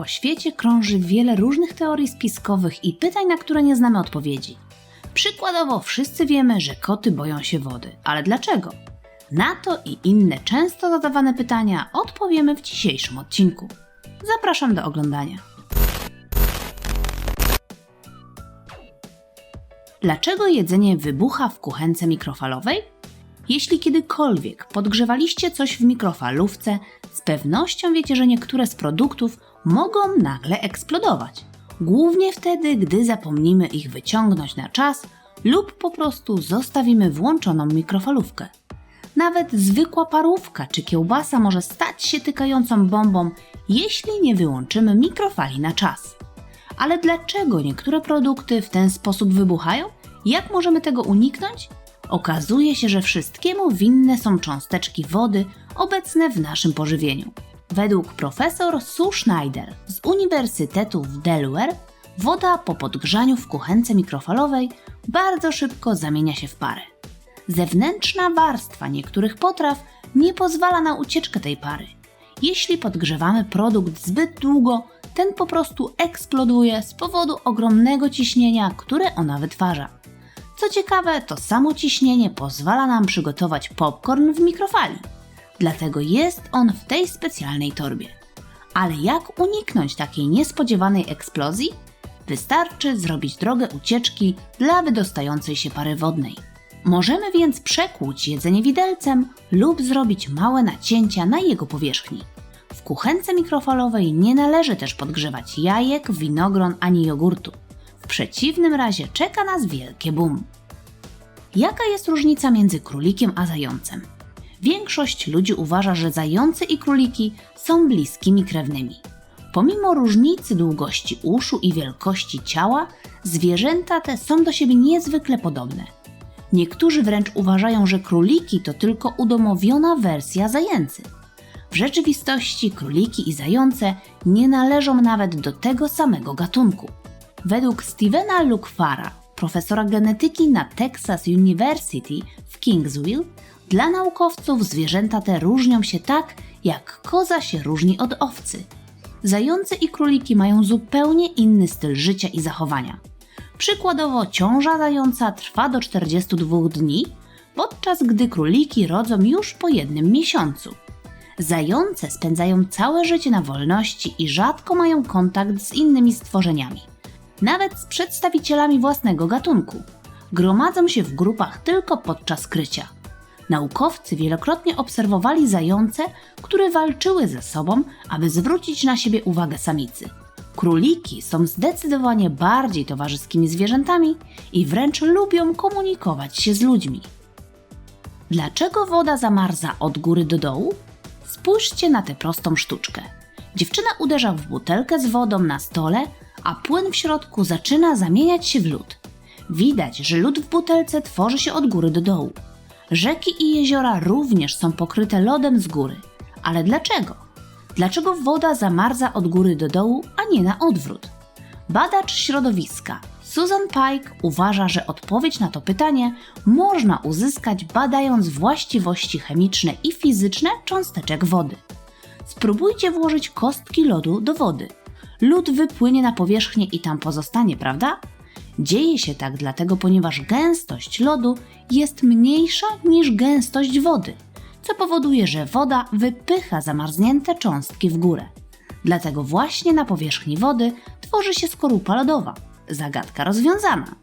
Po świecie krąży wiele różnych teorii spiskowych i pytań, na które nie znamy odpowiedzi. Przykładowo, wszyscy wiemy, że koty boją się wody, ale dlaczego? Na to i inne często zadawane pytania odpowiemy w dzisiejszym odcinku. Zapraszam do oglądania. Dlaczego jedzenie wybucha w kuchence mikrofalowej? Jeśli kiedykolwiek podgrzewaliście coś w mikrofalówce, z pewnością wiecie, że niektóre z produktów mogą nagle eksplodować. Głównie wtedy, gdy zapomnimy ich wyciągnąć na czas lub po prostu zostawimy włączoną mikrofalówkę. Nawet zwykła parówka czy kiełbasa może stać się tykającą bombą, jeśli nie wyłączymy mikrofali na czas. Ale dlaczego niektóre produkty w ten sposób wybuchają? Jak możemy tego uniknąć? Okazuje się, że wszystkiemu winne są cząsteczki wody obecne w naszym pożywieniu. Według profesor Sue Schneider z Uniwersytetu w Delaware, woda po podgrzaniu w kuchence mikrofalowej bardzo szybko zamienia się w parę. Zewnętrzna warstwa niektórych potraw nie pozwala na ucieczkę tej pary. Jeśli podgrzewamy produkt zbyt długo, ten po prostu eksploduje z powodu ogromnego ciśnienia, które ona wytwarza. Co ciekawe, to samo ciśnienie pozwala nam przygotować popcorn w mikrofali. Dlatego jest on w tej specjalnej torbie. Ale jak uniknąć takiej niespodziewanej eksplozji? Wystarczy zrobić drogę ucieczki dla wydostającej się pary wodnej. Możemy więc przekłuć jedzenie widelcem lub zrobić małe nacięcia na jego powierzchni. W kuchence mikrofalowej nie należy też podgrzewać jajek, winogron ani jogurtu. W przeciwnym razie czeka nas wielkie boom. Jaka jest różnica między królikiem a zającem? Większość ludzi uważa, że zające i króliki są bliskimi krewnymi. Pomimo różnicy długości uszu i wielkości ciała, zwierzęta te są do siebie niezwykle podobne. Niektórzy wręcz uważają, że króliki to tylko udomowiona wersja zajęcy. W rzeczywistości króliki i zające nie należą nawet do tego samego gatunku. Według Stevena Lukfara, profesora genetyki na Texas University w Kingsville, dla naukowców zwierzęta te różnią się tak, jak koza się różni od owcy. Zające i króliki mają zupełnie inny styl życia i zachowania. Przykładowo ciąża zająca trwa do 42 dni, podczas gdy króliki rodzą już po jednym miesiącu. Zające spędzają całe życie na wolności i rzadko mają kontakt z innymi stworzeniami, nawet z przedstawicielami własnego gatunku. Gromadzą się w grupach tylko podczas krycia. Naukowcy wielokrotnie obserwowali zające, które walczyły ze sobą, aby zwrócić na siebie uwagę samicy. Króliki są zdecydowanie bardziej towarzyskimi zwierzętami i wręcz lubią komunikować się z ludźmi. Dlaczego woda zamarza od góry do dołu? Spójrzcie na tę prostą sztuczkę. Dziewczyna uderza w butelkę z wodą na stole, a płyn w środku zaczyna zamieniać się w lód. Widać, że lód w butelce tworzy się od góry do dołu. Rzeki i jeziora również są pokryte lodem z góry. Ale dlaczego? Dlaczego woda zamarza od góry do dołu, a nie na odwrót? Badacz środowiska Susan Pike uważa, że odpowiedź na to pytanie można uzyskać badając właściwości chemiczne i fizyczne cząsteczek wody. Spróbujcie włożyć kostki lodu do wody. Lód wypłynie na powierzchnię i tam pozostanie, prawda? Dzieje się tak dlatego, ponieważ gęstość lodu jest mniejsza niż gęstość wody, co powoduje, że woda wypycha zamarznięte cząstki w górę. Dlatego właśnie na powierzchni wody tworzy się skorupa lodowa. Zagadka rozwiązana.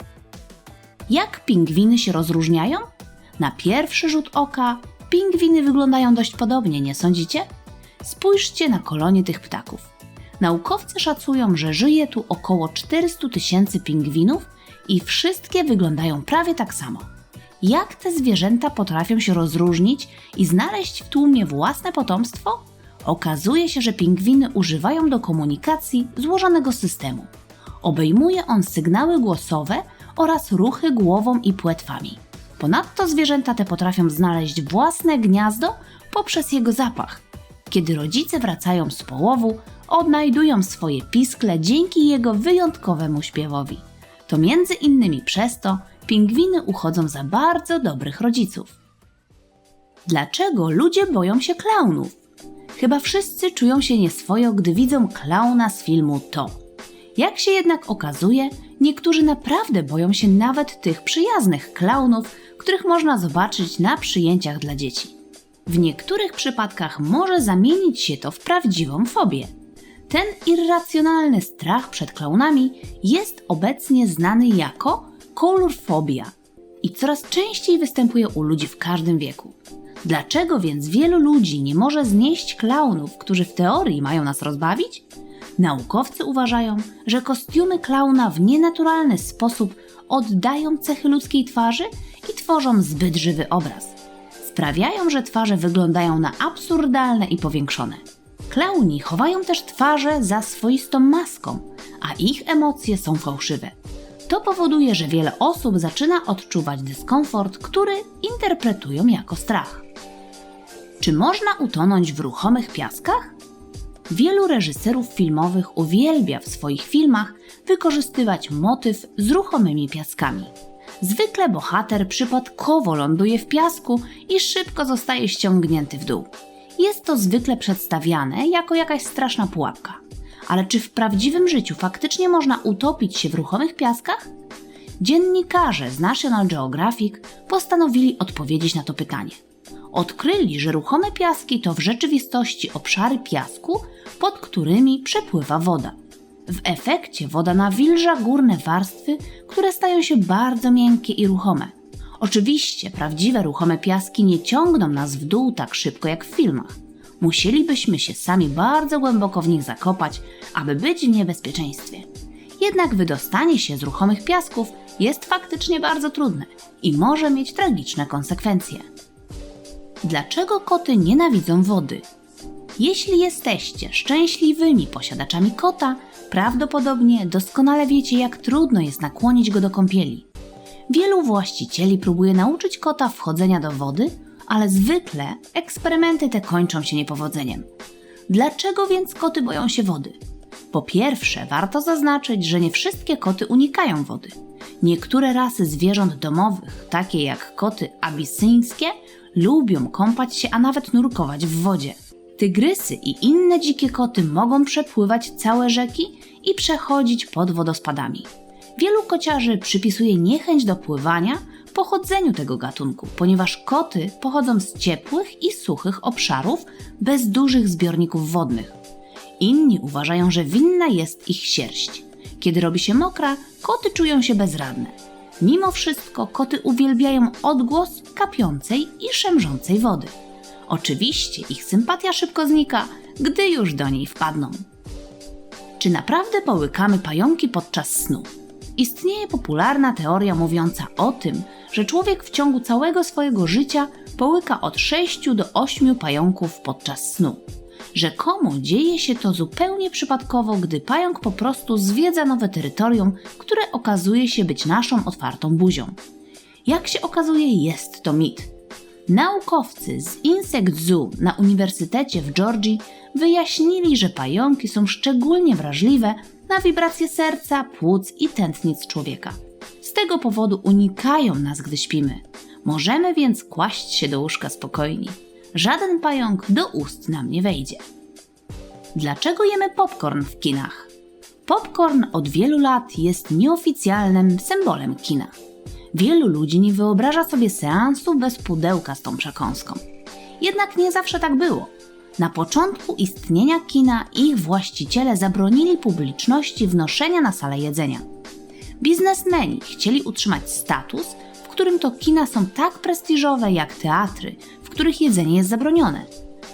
Jak pingwiny się rozróżniają? Na pierwszy rzut oka pingwiny wyglądają dość podobnie, nie sądzicie? Spójrzcie na kolonie tych ptaków. Naukowcy szacują, że żyje tu około 400 tysięcy pingwinów i wszystkie wyglądają prawie tak samo. Jak te zwierzęta potrafią się rozróżnić i znaleźć w tłumie własne potomstwo? Okazuje się, że pingwiny używają do komunikacji złożonego systemu. Obejmuje on sygnały głosowe oraz ruchy głową i płetwami. Ponadto zwierzęta te potrafią znaleźć własne gniazdo poprzez jego zapach. Kiedy rodzice wracają z połowu, odnajdują swoje piskle dzięki jego wyjątkowemu śpiewowi. To między innymi przez to pingwiny uchodzą za bardzo dobrych rodziców. Dlaczego ludzie boją się klaunów? Chyba wszyscy czują się nieswojo, gdy widzą klauna z filmu To. Jak się jednak okazuje, niektórzy naprawdę boją się nawet tych przyjaznych klaunów, których można zobaczyć na przyjęciach dla dzieci. W niektórych przypadkach może zamienić się to w prawdziwą fobię. Ten irracjonalny strach przed klaunami jest obecnie znany jako kolorfobia i coraz częściej występuje u ludzi w każdym wieku. Dlaczego więc wielu ludzi nie może znieść klaunów, którzy w teorii mają nas rozbawić? Naukowcy uważają, że kostiumy klauna w nienaturalny sposób oddają cechy ludzkiej twarzy i tworzą zbyt żywy obraz. Sprawiają, że twarze wyglądają na absurdalne i powiększone. Klauni chowają też twarze za swoistą maską, a ich emocje są fałszywe. To powoduje, że wiele osób zaczyna odczuwać dyskomfort, który interpretują jako strach. Czy można utonąć w ruchomych piaskach? Wielu reżyserów filmowych uwielbia w swoich filmach wykorzystywać motyw z ruchomymi piaskami. Zwykle bohater przypadkowo ląduje w piasku i szybko zostaje ściągnięty w dół. Jest to zwykle przedstawiane jako jakaś straszna pułapka. Ale czy w prawdziwym życiu faktycznie można utopić się w ruchomych piaskach? Dziennikarze z National Geographic postanowili odpowiedzieć na to pytanie. Odkryli, że ruchome piaski to w rzeczywistości obszary piasku, pod którymi przepływa woda. W efekcie woda nawilża górne warstwy, które stają się bardzo miękkie i ruchome. Oczywiście prawdziwe ruchome piaski nie ciągną nas w dół tak szybko jak w filmach. Musielibyśmy się sami bardzo głęboko w nich zakopać, aby być w niebezpieczeństwie. Jednak wydostanie się z ruchomych piasków jest faktycznie bardzo trudne i może mieć tragiczne konsekwencje. Dlaczego koty nienawidzą wody? Jeśli jesteście szczęśliwymi posiadaczami kota, prawdopodobnie doskonale wiecie, jak trudno jest nakłonić go do kąpieli. Wielu właścicieli próbuje nauczyć kota wchodzenia do wody, ale zwykle eksperymenty te kończą się niepowodzeniem. Dlaczego więc koty boją się wody? Po pierwsze, warto zaznaczyć, że nie wszystkie koty unikają wody. Niektóre rasy zwierząt domowych, takie jak koty abisyńskie, lubią kąpać się, a nawet nurkować w wodzie. Tygrysy i inne dzikie koty mogą przepływać całe rzeki i przechodzić pod wodospadami. Wielu kociarzy przypisuje niechęć do pływania pochodzeniu tego gatunku, ponieważ koty pochodzą z ciepłych i suchych obszarów bez dużych zbiorników wodnych. Inni uważają, że winna jest ich sierść. Kiedy robi się mokra, koty czują się bezradne. Mimo wszystko koty uwielbiają odgłos kapiącej i szemrzącej wody. Oczywiście ich sympatia szybko znika, gdy już do niej wpadną. Czy naprawdę połykamy pająki podczas snu? Istnieje popularna teoria mówiąca o tym, że człowiek w ciągu całego swojego życia połyka od 6 do 8 pająków podczas snu. Rzekomo dzieje się to zupełnie przypadkowo, gdy pająk po prostu zwiedza nowe terytorium, które okazuje się być naszą otwartą buzią. Jak się okazuje, jest to mit. Naukowcy z Insect Zoo na Uniwersytecie w Georgii wyjaśnili, że pająki są szczególnie wrażliwe na wibracje serca, płuc i tętnic człowieka. Z tego powodu unikają nas, gdy śpimy. Możemy więc kłaść się do łóżka spokojni. Żaden pająk do ust nam nie wejdzie. Dlaczego jemy popcorn w kinach? Popcorn od wielu lat jest nieoficjalnym symbolem kina. Wielu ludzi nie wyobraża sobie seansu bez pudełka z tą przekąską. Jednak nie zawsze tak było. Na początku istnienia kina ich właściciele zabronili publiczności wnoszenia na salę jedzenia. Biznesmeni chcieli utrzymać status, w którym to kina są tak prestiżowe jak teatry, w których jedzenie jest zabronione.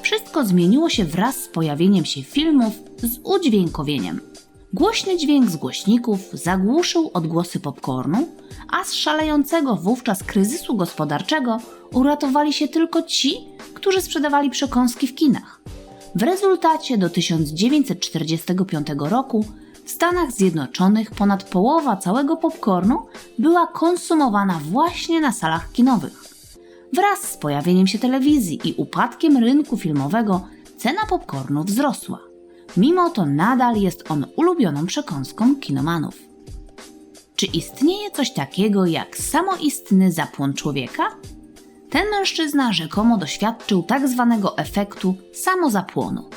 Wszystko zmieniło się wraz z pojawieniem się filmów z udźwiękowieniem. Głośny dźwięk z głośników zagłuszył odgłosy popcornu, a z szalejącego wówczas kryzysu gospodarczego uratowali się tylko ci, którzy sprzedawali przekąski w kinach. W rezultacie do 1945 roku w Stanach Zjednoczonych ponad połowa całego popcornu była konsumowana właśnie na salach kinowych. Wraz z pojawieniem się telewizji i upadkiem rynku filmowego cena popcornu wzrosła. Mimo to nadal jest on ulubioną przekąską kinomanów. Czy istnieje coś takiego jak samoistny zapłon człowieka? Ten mężczyzna rzekomo doświadczył tak zwanego efektu samozapłonu.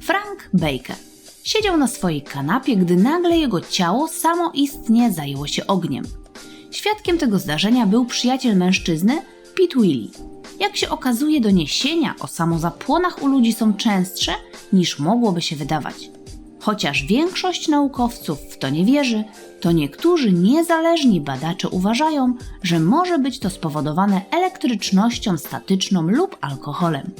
Frank Baker siedział na swojej kanapie, gdy nagle jego ciało samoistnie zajęło się ogniem. Świadkiem tego zdarzenia był przyjaciel mężczyzny, Pete Willy. Jak się okazuje, doniesienia o samozapłonach u ludzi są częstsze niż mogłoby się wydawać. Chociaż większość naukowców w to nie wierzy, to niektórzy niezależni badacze uważają, że może być to spowodowane elektrycznością statyczną lub alkoholem.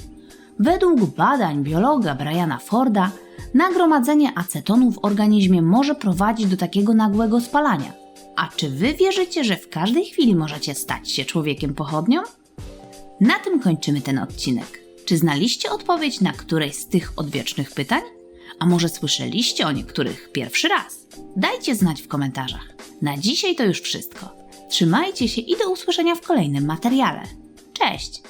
Według badań biologa Briana Forda, nagromadzenie acetonu w organizmie może prowadzić do takiego nagłego spalania. A czy wy wierzycie, że w każdej chwili możecie stać się człowiekiem pochodnią? Na tym kończymy ten odcinek. Czy znaliście odpowiedź na któreś z tych odwiecznych pytań? A może słyszeliście o niektórych pierwszy raz? Dajcie znać w komentarzach. Na dzisiaj to już wszystko. Trzymajcie się i do usłyszenia w kolejnym materiale. Cześć!